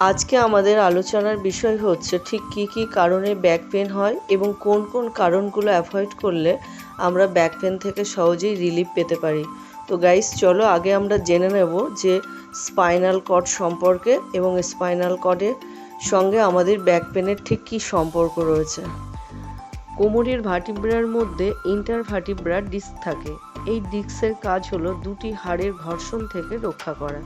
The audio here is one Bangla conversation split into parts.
আজকে আমাদের আলোচনার বিষয় হচ্ছে ঠিক কী কী কারণে ব্যাক পেন হয় এবং কোন কোন কারণগুলো অ্যাভয়েড করলে আমরা ব্যাক পেন থেকে সহজেই রিলিফ পেতে পারি। তো গাইস চলো আগে আমরা জেনে নেব যে স্পাইনাল কর্ড সম্পর্কে এবং স্পাইনাল কর্ডের সঙ্গে আমাদের ব্যাক পেনের ঠিক কী সম্পর্ক রয়েছে। কোমরের ভার্টিব্রার মধ্যে ইন্টার ভার্টিব্রার ডিস্ক থাকে। এই ডিস্কের কাজ হলো দুটি হাড়ের ঘর্ষণ থেকে রক্ষা করা।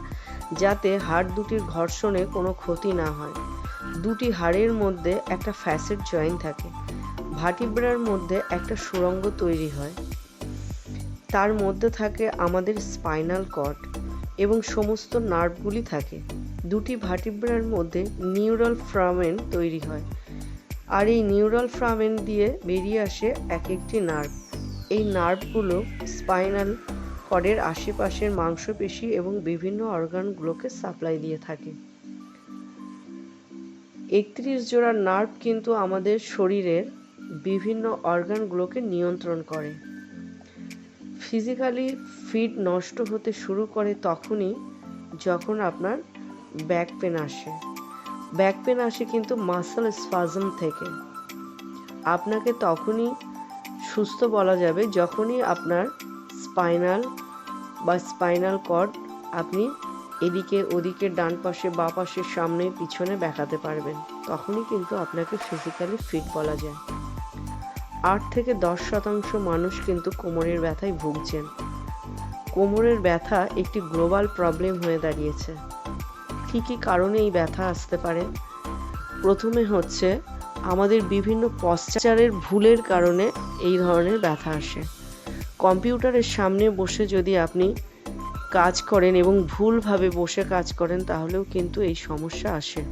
যাতে হাড় দুটির ঘর্ষণে কোনো ক্ষতি না হয়। দুটি হাড়ের মধ্যে একটা ফ্যাসেট জয়েন্ট থাকে। ভাটিব্রার মধ্যে একটা সুড়ঙ্গ তৈরি হয়। তার মধ্যে থাকে আমাদের স্পাইনাল কর্ড এবং সমস্ত নার্ভগুলি থাকে। দুটি ভাটিব্রার মধ্যে নিউরাল ফ্রামেন তৈরি হয়। আর এই নিউরাল ফ্রামেন দিয়ে বেরিয়ে আসে এক একটি নার্ভ। এই নার্ভগুলো স্পাইনাল কর্ডের আশেপাশের মাংসপেশি এবং বিভিন্ন অর্গানগুলোকে সাপ্লাই দিয়ে থাকে। একত্রিশ জোড়া নার্ভ কিন্তু আমাদের শরীরের বিভিন্ন অর্গানগুলোকে নিয়ন্ত্রণ করে। ফিজিক্যালি ফিট নষ্ট হতে শুরু করে তখনই যখন আপনার ব্যাক পেন আসে। ব্যাক পেন আসে কিন্তু মাসেল স্পাজম থেকে। আপনাকে তখনই সুস্থ বলা যাবে যখনই আপনার স্পাইনাল বা স্পাইনাল কর্ড আপনি এদিকে ওদিকে ডান পাশে বা পাশের সামনে পিছনে দেখাতে পারবেন। তখনই কিন্তু আপনাকে ফিজিক্যালি ফিট বলা যায়। আট থেকে দশ শতাংশ মানুষ কিন্তু কোমরের ব্যথায় ভুগছেন। কোমরের ব্যথা একটি গ্লোবাল প্রবলেম হয়ে দাঁড়িয়েছে। কী কী কারণে এই ব্যথা আসতে পারে? প্রথমে হচ্ছে, আমাদের বিভিন্ন পশ্চারের ভুলের কারণে এই ধরনের ব্যথা আসে। কম্পিউটারের সামনে বসে যদি আপনি কাজ করেন এবং ভুলভাবে বসে কাজ করেন, তাহলেও কিন্তু এই সমস্যা আসে।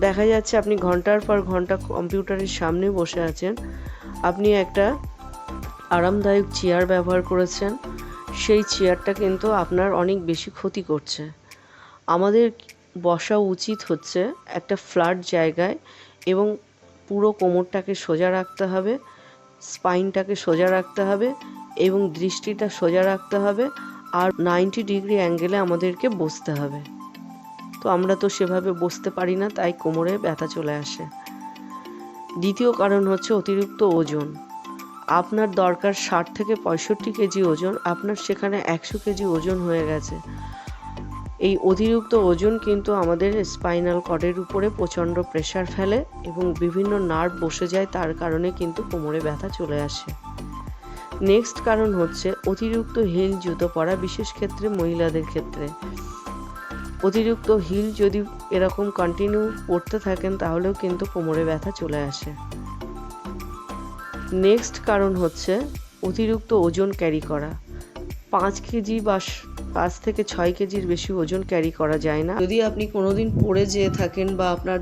দেখা যাচ্ছে আপনি ঘণ্টার পর ঘণ্টা কম্পিউটারের সামনে বসে আছেন। আপনি একটা আরামদায়ক চেয়ার ব্যবহার করেছেন। সেই চেয়ারটা কিন্তু আপনার অনেক বেশি ক্ষতি করছে। আমাদের বসা উচিত হচ্ছে একটা ফ্ল্যাট জায়গায় এবং পুরো কোমরটাকে সোজা রাখতে হবে, স্পাইনটাকে সোজা রাখতে হবে এবং দৃষ্টিটা সোজা রাখতে হবে আর নাইনটি ডিগ্রি অ্যাঙ্গেলে আমাদেরকে বসতে হবে। তো আমরা তো সেভাবে বসতে পারি না, তাই কোমরে ব্যথা চলে আসে। দ্বিতীয় কারণ হচ্ছে অতিরিক্ত ওজন। আপনার দরকার ষাট থেকে পঁয়ষট্টি কেজি ওজন, আপনার সেখানে একশো কেজি ওজন হয়ে গেছে। এই অতিরিক্ত ওজন কিন্তু আমাদের স্পাইনাল কর্ডের উপরে প্রচণ্ড প্রেশার ফেলে এবং বিভিন্ন নার্ভ বসে যায়, তার কারণে কিন্তু কোমরে ব্যথা চলে আসে। নেক্সট কারণ হচ্ছে অতিরিক্ত হিল জুতো পরা, বিশেষ ক্ষেত্রে মহিলাদের ক্ষেত্রে। অতিরিক্ত হিল যদি এরকম কন্টিনিউ পড়তে থাকেন, তাহলেও কিন্তু কোমরে ব্যথা চলে আসে। নেক্সট কারণ হচ্ছে অতিরিক্ত ওজন ক্যারি করা। পাঁচ কেজি বা পাঁচ থেকে ছয় কেজির বেশি ওজন ক্যারি করা যায় না। যদি আপনি কোনোদিন পড়ে যেয়ে থাকেন বা আপনার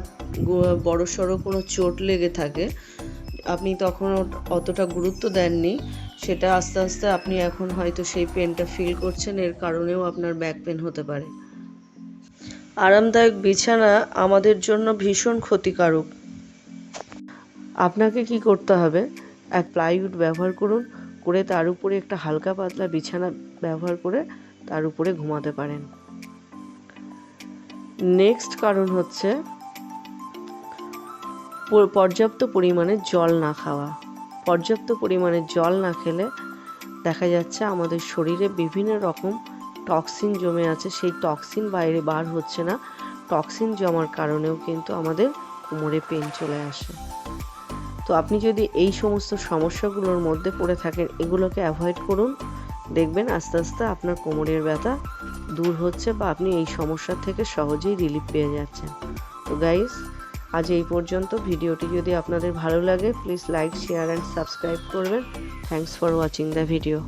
বড় সড়ো কোনো চোট লেগে থাকে, আপনি তখন অতটা গুরুত্ব দেননি। সেটা আস্তে আস্তে আপনি এখন হয়তো সেই পেনটা ফিল করছেন, এর কারণেও আপনার ব্যাক পেন হতে পারে। আরামদায়ক বিছানা আমাদের জন্য ভীষণ ক্ষতিকারক। আপনাকে কি করতে হবে? এক প্লাইউড ব্যবহার করুন, করে তার উপরে একটা হালকা পাতলা বিছানা ব্যবহার করে তার উপরে ঘুমাতে পারেন। নেক্সট কারণ হচ্ছে পর্যাপ্ত পরিমাণে জল না খাওয়া। পর্যাপ্ত পরিমাণে জল না খেলে দেখা যাচ্ছে আমাদের শরীরে বিভিন্ন রকম টক্সিন জমে আছে। সেই টক্সিন বাইরে বার হচ্ছে না। টক্সিন জমার কারণেও কিন্তু আমাদের কোমরে পেন চলে আসে। তো আপনি যদি এই সমস্ত সমস্যাগুলোর মধ্যে পড়ে থাকেন, এগুলোকে অ্যাভয়েড করুন। দেখবেন আস্তে আস্তে আপনার কোমরের ব্যথা দূর হচ্ছে বা আপনি এই সমস্যা থেকে সহজেই রিলিফ পেয়ে যাচ্ছেন। তো গাইস আজ এই পর্যন্ত। ভিডিওটি যদি আপনাদের ভালো লাগে please like share and subscribe করবেন। Thanks for watching the video